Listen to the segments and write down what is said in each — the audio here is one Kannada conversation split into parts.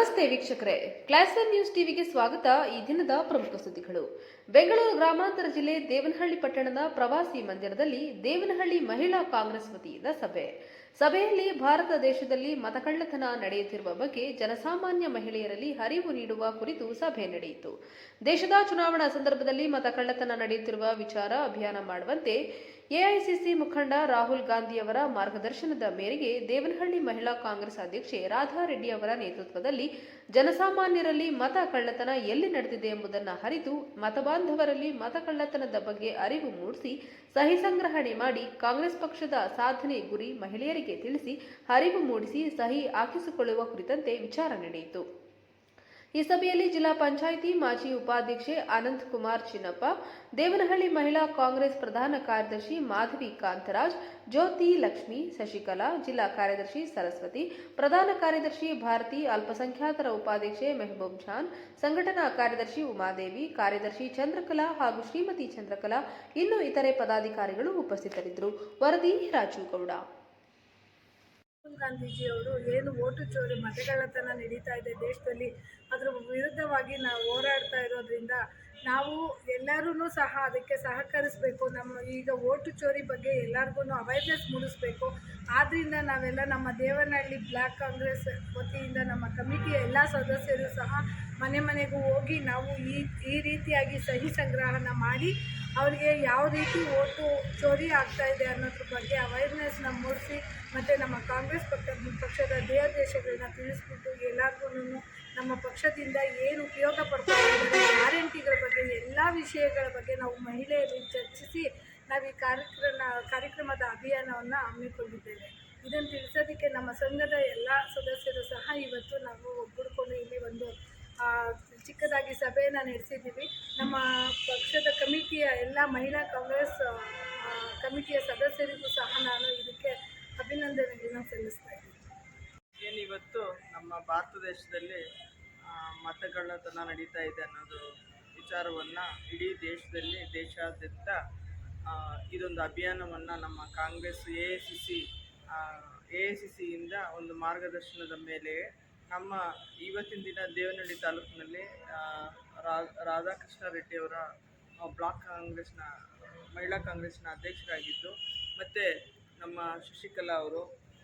ನಮಸ್ತೆ ವೀಕ್ಷಕರೇ. ಕ್ಲಾಸ್ ಒನ್ ನ್ಯೂಸ್ ಟಿವಿಗೆ ಸ್ವಾಗತ. ಈ ದಿನದ ಪ್ರಮುಖ ಸುದ್ದಿಗಳು. ಬೆಂಗಳೂರು ಗ್ರಾಮಾಂತರ ಜಿಲ್ಲೆ ದೇವನಹಳ್ಳಿ ಪಟ್ಟಣದ ಪ್ರವಾಸಿ ಮಂದಿರದಲ್ಲಿ ದೇವನಹಳ್ಳಿ ಮಹಿಳಾ ಕಾಂಗ್ರೆಸ್ ವತಿಯಿಂದ ಸಭೆ. ಸಭೆಯಲ್ಲಿ ಭಾರತ ದೇಶದಲ್ಲಿ ಮತಕಳ್ಳತನ ನಡೆಯುತ್ತಿರುವ ಬಗ್ಗೆ ಜನಸಾಮಾನ್ಯ ಮಹಿಳೆಯರಲ್ಲಿ ಅರಿವು ನೀಡುವ ಕುರಿತು ಸಭೆ ನಡೆಯಿತು. ದೇಶದ ಚುನಾವಣಾ ಸಂದರ್ಭದಲ್ಲಿ ಮತಕಳ್ಳತನ ನಡೆಯುತ್ತಿರುವ ವಿಚಾರ ಅಭಿಯಾನ ಮಾಡುವಂತೆ ಎಐಸಿಸಿ ಮುಖಂಡ ರಾಹುಲ್ ಗಾಂಧಿಯವರ ಮಾರ್ಗದರ್ಶನದ ಮೇರೆಗೆ ದೇವನಹಳ್ಳಿ ಮಹಿಳಾ ಕಾಂಗ್ರೆಸ್ ಅಧ್ಯಕ್ಷೆ ರಾಧಾ ರೆಡ್ಡಿ ಅವರ ನೇತೃತ್ವದಲ್ಲಿ ಜನಸಾಮಾನ್ಯರಲ್ಲಿ ಮತ ಕಳ್ಳತನ ಎಲ್ಲಿ ನಡೆದಿದೆ ಎಂಬುದನ್ನು ಅರಿತು ಮತಬಾಂಧವರಲ್ಲಿ ಮತ ಬಗ್ಗೆ ಅರಿವು ಮೂಡಿಸಿ ಸಹಿ ಸಂಗ್ರಹಣೆ ಮಾಡಿ ಕಾಂಗ್ರೆಸ್ ಪಕ್ಷದ ಸಾಧನೆ ಗುರಿ ಮಹಿಳೆಯರಿಗೆ ತಿಳಿಸಿ ಅರಿವು ಮೂಡಿಸಿ ಸಹಿ ಹಾಕಿಸಿಕೊಳ್ಳುವ ಕುರಿತಂತೆ ವಿಚಾರ ನಡೆಯಿತು. ಈ ಸಭೆಯಲ್ಲಿ ಜಿಲ್ಲಾ ಪಂಚಾಯಿತಿ ಮಾಜಿ ಉಪಾಧ್ಯಕ್ಷೆ ಅನಂತ್ ಕುಮಾರ್ ಚಿನ್ನಪ್ಪ, ದೇವನಹಳ್ಳಿ ಮಹಿಳಾ ಕಾಂಗ್ರೆಸ್ ಪ್ರಧಾನ ಕಾರ್ಯದರ್ಶಿ ಮಾಧವಿ ಕಾಂತರಾಜ್, ಜ್ಯೋತಿ ಲಕ್ಷ್ಮಿ, ಶಶಿಕಲಾ, ಜಿಲ್ಲಾ ಕಾರ್ಯದರ್ಶಿ ಸರಸ್ವತಿ, ಪ್ರಧಾನ ಕಾರ್ಯದರ್ಶಿ ಭಾರತಿ, ಅಲ್ಪಸಂಖ್ಯಾತರ ಉಪಾಧ್ಯಕ್ಷೆ ಮೆಹಬೂಬ್ ಖಾನ್ ಸಂಘಟನಾ ಕಾರ್ಯದರ್ಶಿ ಉಮಾದೇವಿ, ಕಾರ್ಯದರ್ಶಿ ಚಂದ್ರಕಲಾ ಹಾಗೂ ಶ್ರೀಮತಿ ಚಂದ್ರಕಲಾ, ಇನ್ನು ಇತರೆ ಪದಾಧಿಕಾರಿಗಳು ಉಪಸ್ಥಿತರಿದ್ದರು. ವರದಿ ರಾಜು ಗೌಡ ಗಾಂಧೀಜಿಯವರು ಏನು ಓಟು ಚೋರಿ ಮತಗಳತನ ನಡೀತಾ ಇದೆ ದೇಶದಲ್ಲಿ, ಅದರ ವಿರುದ್ಧವಾಗಿ ನಾವು ಹೋರಾಡ್ತಾ ಇರೋದ್ರಿಂದ ನಾವು ಎಲ್ಲರೂ ಸಹ ಅದಕ್ಕೆ ಸಹಕರಿಸಬೇಕು. ನಮ್ಮ ಈಗ ಓಟು ಚೋರಿ ಬಗ್ಗೆ ಎಲ್ಲರಿಗೂ ಅವೇರ್ನೆಸ್ ಮೂಡಿಸ್ಬೇಕು. ಆದ್ದರಿಂದ ನಾವೆಲ್ಲ ನಮ್ಮ ದೇವನಹಳ್ಳಿ ಬ್ಲಾಕ್ ಕಾಂಗ್ರೆಸ್ ವತಿಯಿಂದ ನಮ್ಮ ಕಮಿಟಿಯ ಎಲ್ಲ ಸದಸ್ಯರು ಸಹ ಮನೆ ಮನೆಗೂ ಹೋಗಿ ನಾವು ಈ ಈ ರೀತಿಯಾಗಿ ಸಹಿ ಸಂಗ್ರಹಣ ಮಾಡಿ ಅವರಿಗೆ ಯಾವ ರೀತಿ ಓಟು ಚೋರಿ ಆಗ್ತಾ ಇದೆ ಅನ್ನೋದ್ರ ಬಗ್ಗೆ ಅವೇರ್ನೆಸ್ನ ಮೂಡಿಸಿ ಮತ್ತು ನಮ್ಮ ಕಾಂಗ್ರೆಸ್ ಪಕ್ಷ ಪಕ್ಷದ ದೇಶಗಳನ್ನ ತಿಳಿಸ್ಬಿಟ್ಟು ಎಲ್ಲರಿಗೂ ನಮ್ಮ ಪಕ್ಷದಿಂದ ಏನು ಉಪಯೋಗ ಪಡ್ತಾ ಇದ್ದಾರೆ ಗ್ಯಾರಂಟಿಗಳ ಬಗ್ಗೆ, ಎಲ್ಲ ವಿಷಯಗಳ ಬಗ್ಗೆ ನಾವು ಮಹಿಳೆಯರು ಚರ್ಚಿಸಿ ನಾವು ಈ ಕಾರ್ಯಕ್ರಮ, ಕಾರ್ಯಕ್ರಮದ ಅಭಿಯಾನವನ್ನು ಹಮ್ಮಿಕೊಂಡಿದ್ದೇವೆ. ಇದನ್ನು ತಿಳಿಸೋದಕ್ಕೆ ನಮ್ಮ ಸಂಘದ ಎಲ್ಲ ಸದಸ್ಯರು ಸಹ ಇವತ್ತು ನಾವು ಒಗ್ಗೂಡ್ಕೊಂಡು ಇಲ್ಲಿ ಒಂದು ಆ, ಚಿಕ್ಕದಾಗಿ ಸಭೆಯನ್ನು ನಡೆಸಿದ್ದೀವಿ. ನಮ್ಮ ಪಕ್ಷದ ಕಮಿಟಿಯ ಎಲ್ಲ ಮಹಿಳಾ ಕಾಂಗ್ರೆಸ್ ಕಮಿಟಿಯ ಸದಸ್ಯರಿಗೂ ಸಹ ನಾನು ಇದಕ್ಕೆ ಅಭಿನಂದನೆಗಳನ್ನ ಸಲ್ಲಿಸ್ತಾ ಇದ್ದೀನಿ. ಏನಿವತ್ತು ನಮ್ಮ ಭಾರತ ದೇಶದಲ್ಲಿ ಮತಗಳ್ಳತನ ನಡೀತಾ ಇದೆ ಅನ್ನೋದು ವಿಚಾರವನ್ನು ಇಡೀ ದೇಶದಲ್ಲಿ, ದೇಶಾದ್ಯಂತ ಇದೊಂದು ಅಭಿಯಾನವನ್ನು ನಮ್ಮ Congress A C A C ಸಿಯಿಂದ ಒಂದು ಮಾರ್ಗದರ್ಶನದ ಮೇಲೆ ನಮ್ಮ ಇವತ್ತಿನ ದಿನ ದೇವನಹಳ್ಳಿ ತಾಲೂಕಿನಲ್ಲಿ ರಾಧಾಕೃಷ್ಣ ರೆಡ್ಡಿಯವರ ಬ್ಲಾಕ್ ಕಾಂಗ್ರೆಸ್ನ, ಮಹಿಳಾ ಕಾಂಗ್ರೆಸ್ನ ಅಧ್ಯಕ್ಷರಾಗಿದ್ದು, ಮತ್ತು ನಮ್ಮ ಶಶಿಕಲಾ ಅವರು,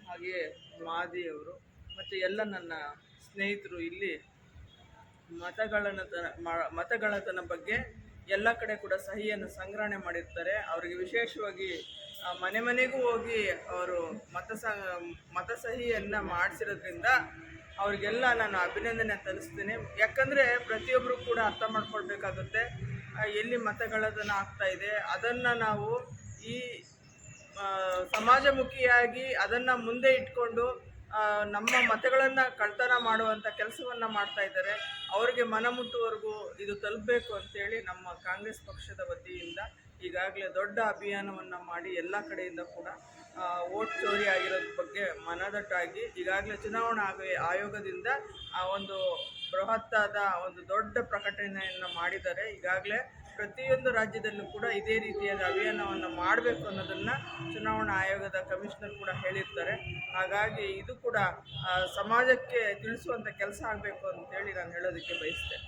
ಹಾಗೆಯೇ ಮಾದಿ ಅವರು, ಮತ್ತು ಎಲ್ಲ ನನ್ನ ಸ್ನೇಹಿತರು ಇಲ್ಲಿ ಮತಗಳನ್ನು ಮತಗಳತನ ಬಗ್ಗೆ ಎಲ್ಲ ಕಡೆ ಕೂಡ ಸಹಿಯನ್ನು ಸಂಗ್ರಹಣೆ ಮಾಡಿರ್ತಾರೆ. ಅವರಿಗೆ ವಿಶೇಷವಾಗಿ ಮನೆ ಮನೆಗೂ ಹೋಗಿ ಅವರು ಮತ ಸ ಮತ ಸಹಿಯನ್ನು ಮಾಡಿಸಿರೋದ್ರಿಂದ ಅವರಿಗೆಲ್ಲ ನಾನು ಅಭಿನಂದನೆ ತಲಿಸ್ತೀನಿ ಯಾಕಂದರೆ ಪ್ರತಿಯೊಬ್ಬರು ಕೂಡ ಅರ್ಥ ಮಾಡ್ಕೊಳ್ಬೇಕಾಗುತ್ತೆ. ಎಲ್ಲಿ ಮತಗಳದನ್ನು ಆಗ್ತಾ ಇದೆ, ಅದನ್ನು ನಾವು ಈ ಸಮಾಜಮುಖಿಯಾಗಿ ಅದನ್ನು ಮುಂದೆ ಇಟ್ಕೊಂಡು ನಮ್ಮ ಮತಗಳನ್ನು ಕಳ್ತನ ಮಾಡುವಂಥ ಕೆಲಸವನ್ನು ಮಾಡ್ತಾ ಇದ್ದಾರೆ. ಅವರಿಗೆ ಮನಮುಟ್ಟುವರೆಗೂ ಇದು ತಲುಪಬೇಕು ಅಂತೇಳಿ ನಮ್ಮ ಕಾಂಗ್ರೆಸ್ ಪಕ್ಷದ ವತಿಯಿಂದ ಈಗಾಗಲೇ ದೊಡ್ಡ ಅಭಿಯಾನವನ್ನು ಮಾಡಿ ಎಲ್ಲ ಕಡೆಯಿಂದ ಕೂಡ ವೋಟ್ ಚೋರಿ ಆಗಿರೋದ್ರ ಬಗ್ಗೆ ಮನದಟ್ಟಾಗಿ ಈಗಾಗಲೇ ಚುನಾವಣಾ ಆಯೋಗದಿಂದ ಆ ಒಂದು ಬೃಹತ್ತಾದ ಒಂದು ದೊಡ್ಡ ಪ್ರಕಟಣೆಯನ್ನು ಮಾಡಿದ್ದಾರೆ. ಈಗಾಗಲೇ ಪ್ರತಿಯೊಂದು ರಾಜ್ಯದಲ್ಲೂ ಕೂಡ ಇದೇ ರೀತಿಯಾದ ಅಭಿಯಾನವನ್ನು ಮಾಡಬೇಕು ಅನ್ನೋದನ್ನು ಚುನಾವಣಾ ಆಯೋಗದ ಕಮಿಷನರ್ ಕೂಡ ಹೇಳಿರ್ತಾರೆ. ಹಾಗಾಗಿ ಇದು ಕೂಡ ಸಮಾಜಕ್ಕೆ ತಿಳಿಸುವಂಥ ಕೆಲಸ ಆಗಬೇಕು ಅಂತೇಳಿ ನಾನು ಹೇಳೋದಕ್ಕೆ ಬಯಸ್ತೇನೆ.